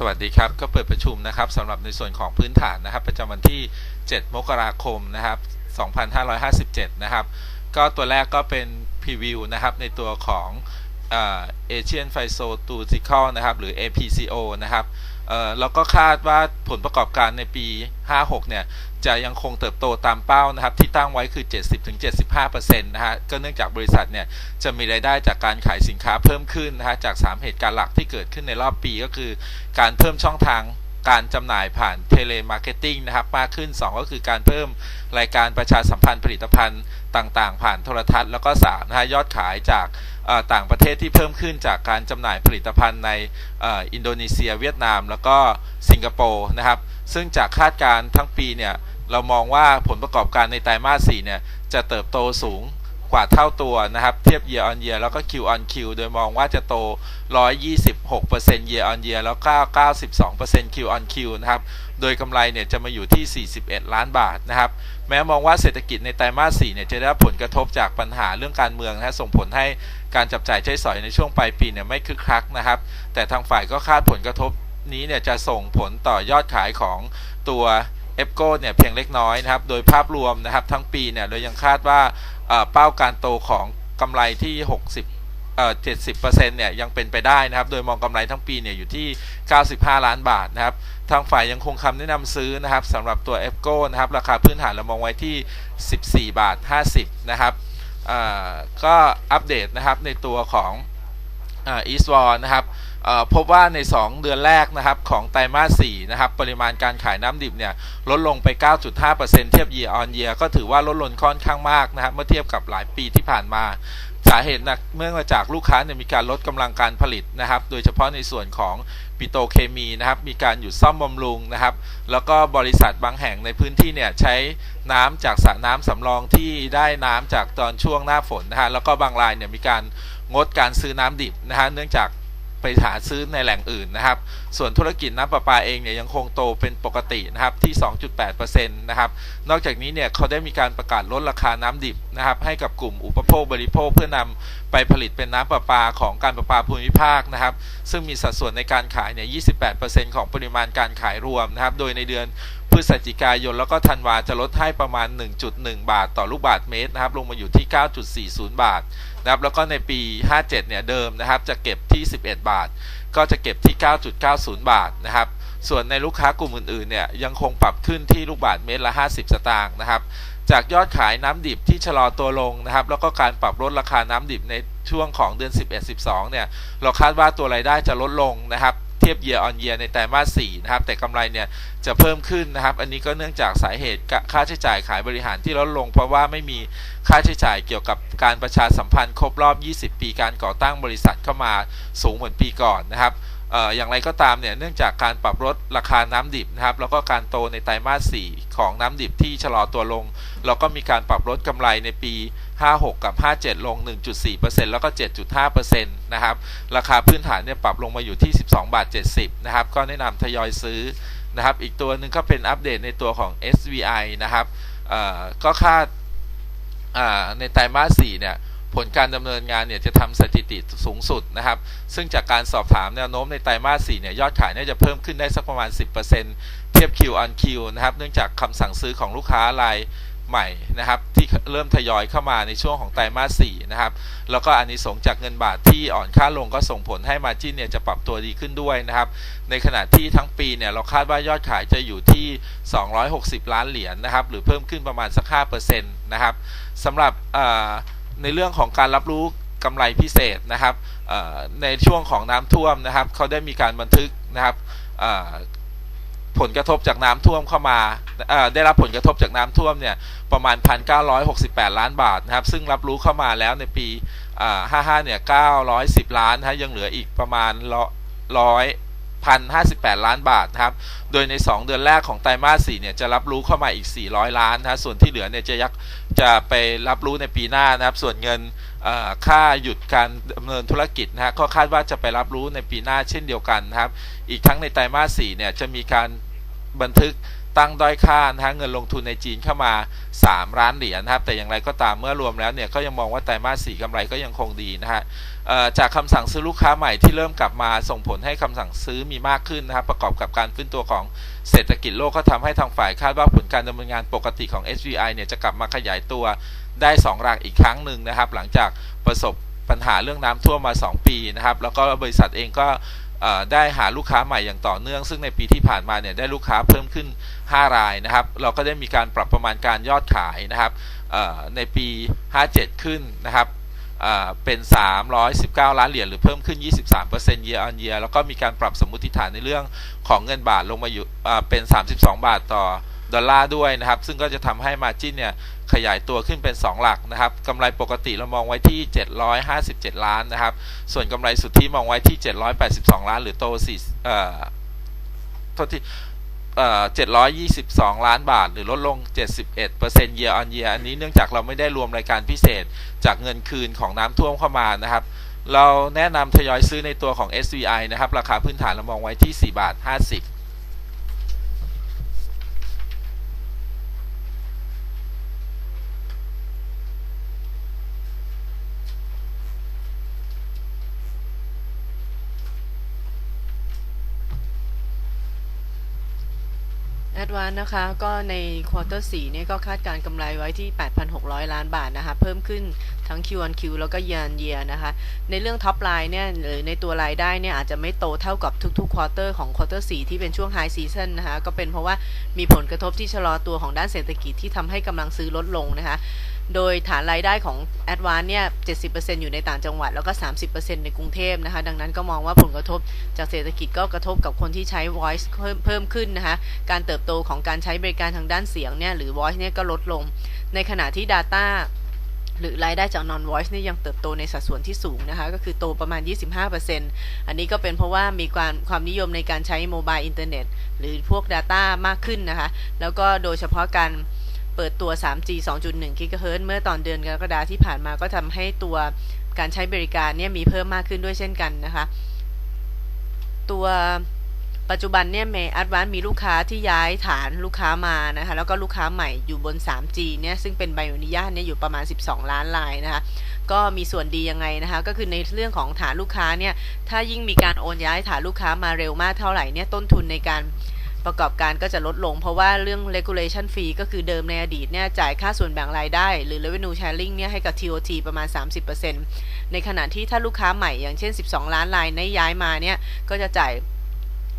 สวัสดีครับ ก็เปิดประชุมนะครับสำหรับในส่วนของพื้นฐานนะครับ ประจำวันที่ 7 มกราคมนะครับ 2557 นะครับ ก็ตัวแรกก็เป็นพรีวิวนะครับ ในตัวของเอเชียนไฟโซตูซิคอลนะครับ หรือ APCO นะครับ แล้วก็คาดว่าผลประกอบการในปี 56 เนี่ย จะยังคงเติบโตตามเป้านะครับ ที่ตั้งไว้คือ 70-75%นะฮะ ก็เนื่องจากบริษัทเนี่ย จะมีรายได้จากการขายสินค้าเพิ่มขึ้นนะฮะ จาก 3 เหตุการณ์หลักที่เกิดขึ้นในรอบปีก็คือ การเพิ่มช่องทาง การจำหน่ายผ่านเทเลมาร์เก็ตติ้งนะครับมากขึ้น 2 ก็คือการเพิ่มรายการประชาสัมพันธ์ผลิตภัณฑ์ต่างๆ ผ่านโทรทัศน์แล้วก็3นะฮะยอดขายจากต่างประเทศที่เพิ่มขึ้นจากการจำหน่ายผลิตภัณฑ์ในอินโดนีเซีย เวียดนาม แล้วก็สิงคโปร์นะครับ ซึ่งจากคาดการณ์ทั้งปีเนี่ยเรามองว่าผลประกอบการในไตรมาส4เนี่ยจะเติบโตสูง กว่าเท่าตัวนะครับ เทียบ year on year แล้วก็ Q on Q โดยมองว่าจะโต 126% year on year แล้วก็92% Q on Q นะครับ โดยกำไรเนี่ยจะมาอยู่ที่ 41 ล้านบาทนะครับ แม้มองว่าเศรษฐกิจในไตรมาส4เนี่ยจะได้รับผลกระทบจากปัญหาเรื่องการเมืองนะฮะส่งผลให้การจับจ่ายใช้สอยในช่วงปลายปีเนี่ยไม่คึกคักนะครับ แต่ทางฝ่ายก็คาดผลกระทบนี้เนี่ยจะส่งผลต่อยอดขายของตัว เอฟโกเนี่ยเพียงเล็กน้อยนะครับ โดยภาพรวมนะครับทั้งปีเนี่ยโดยยังคาดว่าเป้าการโตของกำไรที่ 60เอ่อ70%เนี่ยยังเป็นไปได้นะครับ โดยมองกำไรทั้งปีเนี่ยอยู่ที่ 95 ล้านบาทนะครับ ทางฝ่ายยังคงคำแนะนำซื้อนะครับสำหรับตัว e f g o นะครับ ราคาพื้นฐานเรามองไว้ที่ 14 บาท 50 นะครับก็อัปเดตนะครับในตัวของอีสวอนะครับ พบว่าใน 2 เดือนแรกนะครับของไตรมาส4นะครับปริมาณการขายน้ำดิบเนี่ยลดลงไป 9.5%เทียบ year on year ก็ถือว่าลดลงค่อนข้างมากนะครับเมื่อเทียบกับหลายปีที่ผ่านมาสาเหตุนะเมื่องมาจากลูกค้าเนี่ยมีการลดกำลังการผลิตนะครับ โดยเฉพาะในส่วนของปิโตเคมีนะครับ มีการหยุดซ่อมบำรุงนะครับ แล้วก็บริษัทบางแห่งในพื้นที่เนี่ยใช้น้ำจากสระน้ำสำรองที่ได้น้ำจากตอนช่วงหน้าฝนนะฮะ แล้วก็บางรายเนี่ยมีการงดการซื้อน้ำดิบนะฮะ เนื่องจาก ไปหาซื้อในแหล่งอื่นนะครับ ส่วนธุรกิจน้ำประปาเองเนี่ยยังคงโตเป็นปกตินะครับที่ 2.8%นะครับ นอกจากนี้เนี่ยเขาได้มีการประกาศลดราคาน้ำดิบนะครับให้กับกลุ่มอุปโภคบริโภคเพื่อนำไปผลิตเป็นน้ำประปาของการประปาภูมิภาคนะครับ ซึ่งมีสัดส่วนในการขายเนี่ย 28%ของปริมาณการขายรวมนะครับ โดยในเดือน พฤศจิกายนแล้วก็ธันวาจะลดให้ประมาณ 1.1 บาทต่อลูกบาทเมตรนะครับ ลงมาอยู่ที่ 9.40 บาทนะครับ แล้วก็ในปี 57 เนี่ยเดิมนะครับ จะเก็บที่ 11 บาท ก็จะเก็บที่ 9.90 บาทนะครับส่วนในลูกค้ากลุ่มอื่นๆ เนี่ยยังคงปรับขึ้นที่ลูกบาทเมตรละ 50 สตางค์นะครับ จากยอดขายน้ำดิบที่ชะลอตัวลงนะครับ แล้วก็การปรับลดราคาน้ำดิบในช่วงของเดือน 11-12 เนี่ย เราคาดว่าตัวรายได้จะลดลงนะครับ ทียบ year on year ในไตรมาส4นะครับ แต่กำไรเนี่ยจะเพิ่มขึ้นนะครับ อันนี้ก็เนื่องจากสาเหตุค่าใช้จ่ายขายบริหารที่ลดลง เพราะว่าไม่มีค่าใช้จ่ายเกี่ยวกับการประชาสัมพันธ์ครบรอบ 20 ปีการก่อตั้งบริษัทเข้ามาสูงเหมือนปีก่อนนะครับอออย่างไรก็ตามเนี่ยเนื่องจากการปรับลดราคาน้ำดิบนะครับแล้วก็การโตในไตรมาส 4 ของน้ำดิบที่ชะลอตัวลง เราก็มีการปรับลดกำไรในปี 56 กับ 57 ลง 1.4%แล้วก็ 7.5%นะครับ ราคาพื้นฐานเนี่ยปรับลงมาอยู่ที่ 12 บาท 70 นะครับ ก็แนะนำทยอยซื้อนะครับ อีกตัวหนึ่งก็เป็นอัปเดตในตัวของ SVI นะครับก็คาดในไตรมาส 4 เนี่ยผลการดำเนินงานเนี่ยจะทำสถิติสูงสุดนะครับ ซึ่งจากการสอบถามแนวโน้มในไตรมาส 4 เนี่ยยอดขายน่าจะเพิ่มขึ้นได้สักประมาณ 10%เทียบ Q on Q นะครับ เนื่องจากคำสั่งซื้อของลูกค้าราย ใหม่นะครับที่เริ่มทยอยเข้ามาในช่วงของไตรมาส4นะครับแล้วก็อันนี้สงจากเงินบาทที่อ่อนค่าลงก็ส่งผลให้มาจิ้นเนี่ยจะปรับตัวดีขึ้นด้วยนะครับในขณะที่ทั้งปีเนี่ยเราคาดว่ายอดขายจะอยู่ที่ 260 ล้านเหรียญนะครับหรือเพิ่มขึ้นประมาณสัก5%นะครับสำหรับในเรื่องของการรับรู้กำไรพิเศษนะครับในช่วงของน้ำท่วมนะครับเขาได้มีการบันทึกนะครับ ผลกระทบจากน้ำท่วมเข้ามาได้รับผลกระทบจากน้ำท่วมเนี่ยประมาณ 1,968 ล้านบาทนะครับ ซึ่งรับรู้เข้ามาแล้วในปี 55 เนี่ย 910 ล้านนะฮะยังเหลืออีกประมาณร้อย 1,058 ล้านบาทนะครับ โดยใน 2 เดือนแรกของไตรมาส4เนี่ยจะรับรู้เข้ามาอีก 400 ล้านนะส่วนที่เหลือเนี่ยจะยักจะไปรับรู้ในปีหน้านะครับ ส่วนเงินค่าหยุดการดำเนินธุรกิจนะฮะก็คาดว่าจะไปรับรู้ในปีหน้าเช่นเดียวกันนะครับ อีกทั้งในไตรมาส4เนี่ยจะมีการบันทึก ตั้งด้อยค่านะฮะเงินลงทุนในจีนเข้ามา 3 ล้านเหรียญนะครับ แต่อย่างไรก็ตามเมื่อรวมแล้วเนี่ยก็ยังมองว่าไตรมาส4กำไรก็ยังคงดีนะฮะจากคำสั่งซื้อลูกค้าใหม่ที่เริ่มกลับมาส่งผลให้คำสั่งซื้อมีมากขึ้นนะครับ ประกอบกับการฟื้นตัวของเศรษฐกิจโลกก็ทำให้ทางฝ่ายคาดว่าผลการดำเนินงานปกติของ SVI เนี่ยจะกลับมาขยายตัวได้ 2 หลักอีกครั้งหนึ่งนะครับ หลังจากประสบปัญหาเรื่องน้ำท่วมมา 2 ปีนะครับ แล้วก็บริษัทเองก็ ได้หาลูกค้าใหม่อย่างต่อเนื่อง ซึ่งในปีที่ผ่านมาเนี่ยได้ลูกค้าเพิ่มขึ้น 5 รายนะครับ เราก็ได้มีการปรับประมาณการยอดขายนะครับในปี 57 ขึ้นนะครับเป็น 319 ล้านเหรียญหรือเพิ่มขึ้น 23% year on year แล้วก็มีการปรับสมมติฐานในเรื่องของเงินบาทลงมาอยู่เอ่อเป็น 32 บาทต่อดอลลาร์ด้วยนะครับ ซึ่งก็จะทำให้มาจิ้นเนี่ย ขยายตัวขึ้นเป็น 2 หลักนะครับกำไรปกติเรามองไว้ที่ 757 ล้านนะครับ ส่วนกำไรสุทธิมองไว้ที่ 782 ล้าน หรือโต4เอ่อโทษทีเอ่อ722 ล้านบาท หรือลดลง 71% year on year อันนี้เนื่องจากเราไม่ได้รวมรายการพิเศษจากเงินคืนของน้ำท่วมเข้ามานะครับ เราแนะนำทยอยซื้อในตัวของ SVI นะครับ ราคาพื้นฐานเรามองไว้ที่ 4 บาท 50 ดวานนะคะก็ในควอเตอร์สี่นี่ยก็คาดการกำไรไว้ที่ 8,600 ล้านบาทนะคะ เพิ่มขึ้นทั้ง Q1Q แล้วก็ Year on Year นะคะ ในเรื่องท็อปไลน์เนี่ยหรือในตัวรายได้เนี่ยอาจจะไม่โตเท่ากับทุกๆควอเตอร์ของควอเตอร์4ที่เป็นช่วงไฮซีซันนะคะ ก็เป็นเพราะว่ามีผลกระทบที่ชะลอตัวของด้านเศรษฐกิจที่ทำให้กำลังซื้อลดลงนะคะ โดยฐานรายได้ของ a d v a n c e เนี่ย 70%อยู่ในต่างจังหวัด แล้วก็ 30%ในกรุงเทพนะคะ ดังนั้นก็มองว่าผลกระทบจากเศรษฐกิจก็กระทบกับคนที่ใช้ voice เพิ่มเพิ่มขึ้นนะคะ การเติบโตของการใช้บริการทางด้านเสียงเนี่ย หรือ voice เนี่ยก็ลดลง ในขณะที่ data หรือรายได้จาก non voice นี่ยังเติบโตในสัดส่วนที่สูงนะคะ ก็คือโตประมาณ 25%อันนี้ก็เป็นเพราะว่ามีความความนิยมในการใช้โมบายอินเทอร์เน็ตหรือพวก Data มากขึ้นนะคะ แล้วก็โดยเฉพาะการ เปิดตัว 3G 2.1 GHz เมื่อตอนเดือนกรกฎาที่ผ่านมาก็ทำให้ตัวการใช้บริการเนี่ยมีเพิ่มมากขึ้นด้วยเช่นกันนะคะ ตัวปัจจุบันเนี่ยเมย์อัดวานมีลูกค้าที่ย้ายฐานลูกค้ามานะคะ แล้วก็ลูกค้าใหม่อยู่บน 3G เนี่ยซึ่งเป็นใบอนุญาตเนี่ยอยู่ประมาณ 12 ล้านรายนะคะ ก็มีส่วนดียังไงนะคะ ก็คือในเรื่องของฐานลูกค้าเนี่ยถ้ายิ่งมีการโอนย้ายฐานลูกค้ามาเร็วมากเท่าไหร่เนี่ยต้นทุนในการ ประกอบการก็จะลดลง เพราะว่าเรื่อง regulation fee ก็คือเดิมในอดีตเนี่ยจ่ายค่าส่วนแบ่งรายได้ หรือ revenue sharing เนี่ยให้กับ TOT ประมาณ 30%ในขณะที่ถ้าลูกค้าใหม่อย่างเช่น 12 ล้านรายในย้ายมาเนี่ยก็จะจ่าย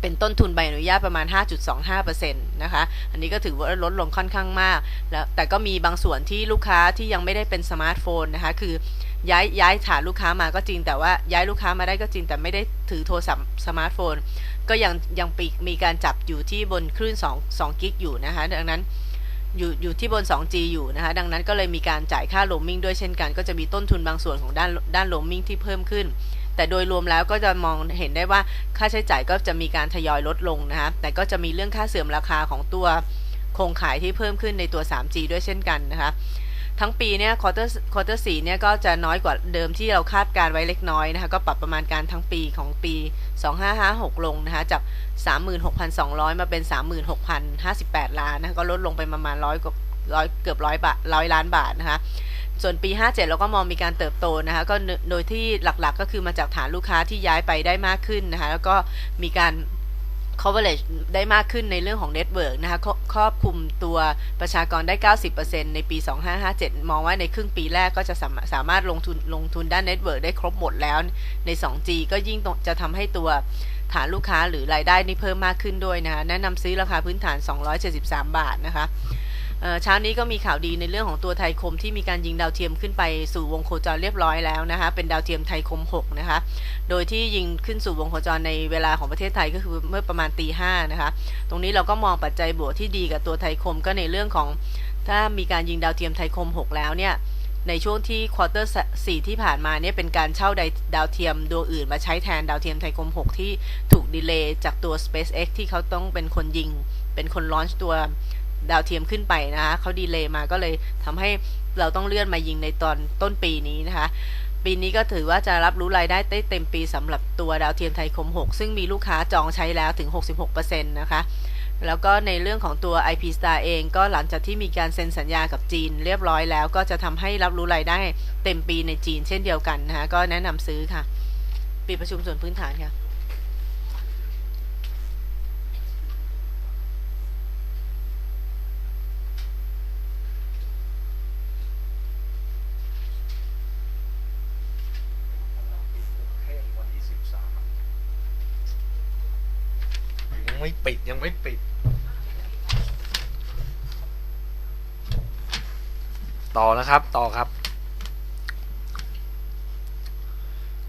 เป็นต้นทุนใบอนุญาตประมาณ 5.25%นะคะ อันนี้ก็ถือว่าลดลงค่อนข้างมาก แล้วแต่ก็มีบางส่วนที่ลูกค้าที่ยังไม่ได้เป็นสมาร์ทโฟนนะคะ คือย้ายย้ายฐานลูกค้ามาก็จริง แต่ว่าย้ายลูกค้ามาได้ก็จริง แต่ไม่ได้ถือโทรศัพท์สมาร์ทโฟน ก็ยังยังปีมีการจับอยู่ที่บนคลื่น2 2กิกอยู่นะคะดังนั้นอยู่อยู่ที่บน 2G อยู่นะคะดังนั้นก็เลยมีการจ่ายค่าโรมมิ่งด้วยเช่นกัน ก็จะมีต้นทุนบางส่วนของด้านด้านโรมมิ่งที่เพิ่มขึ้น แต่โดยรวมแล้วก็จะมองเห็นได้ว่าค่าใช้จ่ายก็จะมีการทยอยลดลงนะคะแต่ก็จะมีเรื่องค่าเสื่อมราคาของตัวโครงข่ายที่เพิ่มขึ้นในตัว 3G ด้วยเช่นกันนะคะ ทั้งปีเนี่ยควอเตอร์ควอเตอร์สี่เนี่ยก็จะน้อยกว่าเดิมที่เราคาดการไว้เล็กน้อยนะคะ ก็ปรับประมาณการทั้งปีของปี 2556 ลงนะคะ จาก 36,200 มาเป็น 36,058 ล้านนะคะ ก็ลดลงไปประมาณร้อยกว่าร้อยเกือบร้อยบาทร้อยล้านบาทนะคะ ส่วนปี 57 เราก็มองมีการเติบโตนะคะ ก็โดยที่หลักๆ ก็คือมาจากฐานลูกค้าที่ย้ายไปได้มากขึ้นนะคะ แล้วก็มีการ coverage ได้มากขึ้นในเรื่องของ network นะคะครอบคลุมตัวประชากรได้ 90%ในปี 2557 มองว่าในครึ่งปีแรกก็จะสามารถสามารถลงทุนลงทุนด้าน network ได้ครบหมดแล้วใน 2G ก็ยิ่งจะทำให้ตัวฐานลูกค้าหรือรายได้นี่เพิ่มมากขึ้นด้วยนะคะแนะนำซื้อราคาพื้นฐาน 273 บาทนะคะ เช้านี้ก็มีข่าวดีในเรื่องของตัวไทยคมที่มีการยิงดาวเทียมขึ้นไปสู่วงโคจรเรียบร้อยแล้วนะคะ เป็นดาวเทียมไทยคม 6 นะคะ โดยที่ยิงขึ้นสู่วงโคจรในเวลาของประเทศไทยก็คือเมื่อประมาณตีห้านะคะ ตรงนี้เราก็มองปัจจัยบวกที่ดีกับตัวไทยคมก็ในเรื่องของถ้ามีการยิงดาวเทียมไทยคม 6 แล้วเนี่ยในช่วงที่ควอเตอร์สี่ที่ผ่านมาเนี่ยเป็นการเช่าดาวเทียมดวงอื่นมาใช้แทนดาวเทียมไทยคม 6 ที่ถูกดีเลย์จากตัว SpaceX ที่เขาต้องเป็นคนยิง เป็นคนลอนช์ตัว ดาวเทียมขึ้นไปนะคะเขาดีเลย์มาก็เลยทำให้เราต้องเลื่อนมายิงในตอนต้นปีนี้นะคะ ปีนี้ก็ถือว่าจะรับรู้รายได้ได้เต็มปีสำหรับตัวดาวเทียมไทยคม 6 ซึ่งมีลูกค้าจองใช้แล้วถึง 66%นะคะแล้วก็ในเรื่องของตัว IP Star เองก็หลังจากที่มีการเซ็นสัญญากับจีนเรียบร้อยแล้ว ก็จะทำให้รับรู้รายได้เต็มปีในจีนเช่นเดียวกันนะคะก็แนะนำซื้อค่ะ ปิดประชุมส่วนพื้นฐานค่ะ ยังไม่ ปิดยังไม่ปิด ต่อนะครับ ต่อครับ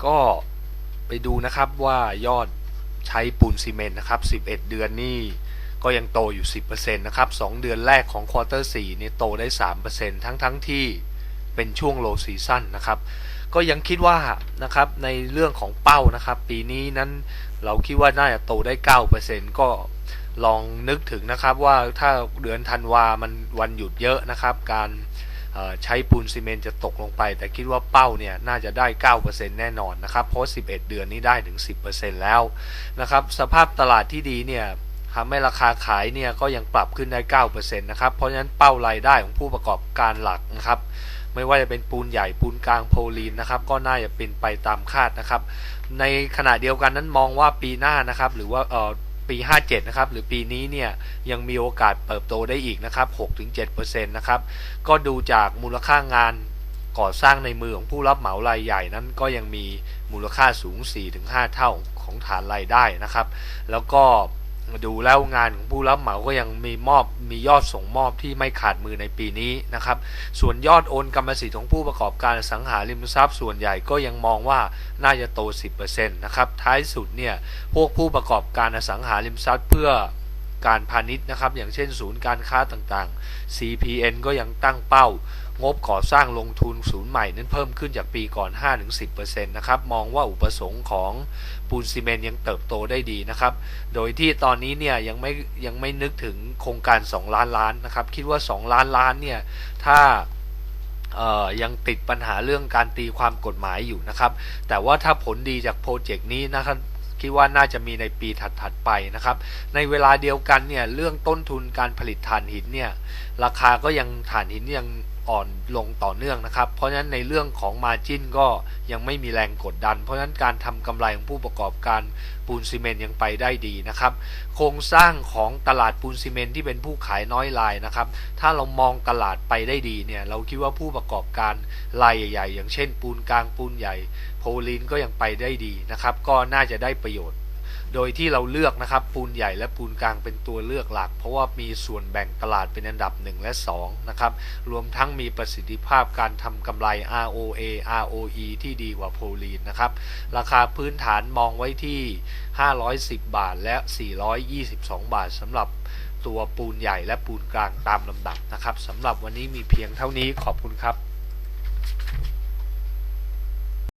ก็ไปดูนะครับว่ายอดใช้ปูนซีเมนต์นะครับ 11 เดือนนี่ก็ยังโตอยู่ 10%นะครับ 2 เดือนแรกของควอเตอร์4นี่โตได้ 3%ทั้งทั้งที่เป็นช่วงโลซีซั่นนะครับ ก็ยังคิดว่านะครับในเรื่องของเป้านะครับ ปีนี้นั้นเราคิดว่าน่าจะโตได้ 9%ก็ลองนึกถึงนะครับว่าถ้าเดือนธันวามันวันหยุดเยอะนะครับ การใช้ปูนซีเมนต์จะตกลงไป แต่คิดว่าเป้าเนี่ยน่าจะได้ 9%แน่นอนนะครับ เพราะ 11 เดือนนี้ได้ถึง 10%แล้วนะครับ สภาพตลาดที่ดีเนี่ย ทำให้ราคาขายเนี่ยก็ยังปรับขึ้นได้ 9%นะครับ เพราะฉะนั้นเป้ารายได้ของผู้ประกอบการหลักนะครับ ไม่ว่าจะเป็นปูนใหญ่ปูนกลางโพลีนนะครับ ก็น่าจะเป็นไปตามคาดนะครับ ในขณะเดียวกันนั้นมองว่าปีหน้านะครับ หรือว่าเอ่อปี 57 นะครับ หรือปีนี้เนี่ยยังมีโอกาสเติบโตได้อีกนะครับ 6-7%นะครับ ก็ดูจากมูลค่างานก่อสร้างในมือของผู้รับเหมารายใหญ่นั้นก็ยังมีมูลค่าสูง 4-5 เท่าของฐานรายได้นะครับ แล้วก็ ดูแล้วงานของผู้รับเหมาก็ยังมีมอบมียอดส่งมอบที่ไม่ขาดมือในปีนี้นะครับ ส่วนยอดโอนกรรมสิทธิ์ของผู้ประกอบการสังหาริมทรัพย์ส่วนใหญ่ก็ยังมองว่าน่าจะโต 10%นะครับ ท้ายสุดเนี่ยพวกผู้ประกอบการอสังหาริมทรัพย์เพื่อการพาณิชย์นะครับ อย่างเช่นศูนย์การค้าต่างๆ CPN ก็ยังตั้งเป้า งบก่อสร้างลงทุนศูนย์ใหม่นั้นเพิ่มขึ้นจากปีก่อน 5-10%นะครับ มองว่าอุปสงค์ของปูนซีเมนยังเติบโตได้ดีนะครับ โดยที่ตอนนี้เนี่ยยังไม่ยังไม่นึกถึงโครงการ 2 ล้านล้านนะครับ คิดว่า 2 ล้านล้านเนี่ยถ้ายังติดปัญหาเรื่องการตีความกฎหมายอยู่นะครับ แต่ว่าถ้าผลดีจากโปรเจกต์นี้นะครับคิดว่าน่าจะมีในปีถัด ๆ ไปนะครับ ในเวลาเดียวกันเนี่ยเรื่องต้นทุนการผลิตถ่านหินเนี่ยราคาก็ยังถ่านหินยัง อ่อนลงต่อเนื่องนะครับ เพราะฉะนั้นในเรื่องของมาจินก็ยังไม่มีแรงกดดัน เพราะฉะนั้นการทำกำไรของผู้ประกอบการปูนซีเมนต์ยังไปได้ดีนะครับ โครงสร้างของตลาดปูนซีเมนต์ที่เป็นผู้ขายน้อยรายนะครับ ถ้าเรามองตลาดไปได้ดีเนี่ยเราคิดว่าผู้ประกอบการรายใหญ่ ๆ อย่างเช่น ปูนกลางปูนใหญ่ โพลีนก็ยังไปได้ดีนะครับ ก็น่าจะได้ประโยชน์ โดยที่เราเลือกนะครับปูนใหญ่และปูนกลางเป็นตัวเลือกหลัก เพราะว่ามีส่วนแบ่งตลาดเป็นอันดับ 1 และ2นะครับรวมทั้งมีประสิทธิภาพการทำกำไร ROA ROE ที่ดีกว่าโพลีนนะครับราคาพื้นฐานมองไว้ที่ 510 บาทและ 422 บาทสำหรับตัวปูนใหญ่และปูนกลางตามลำดับนะครับสำหรับวันนี้มีเพียงเท่านี้ขอบคุณครับ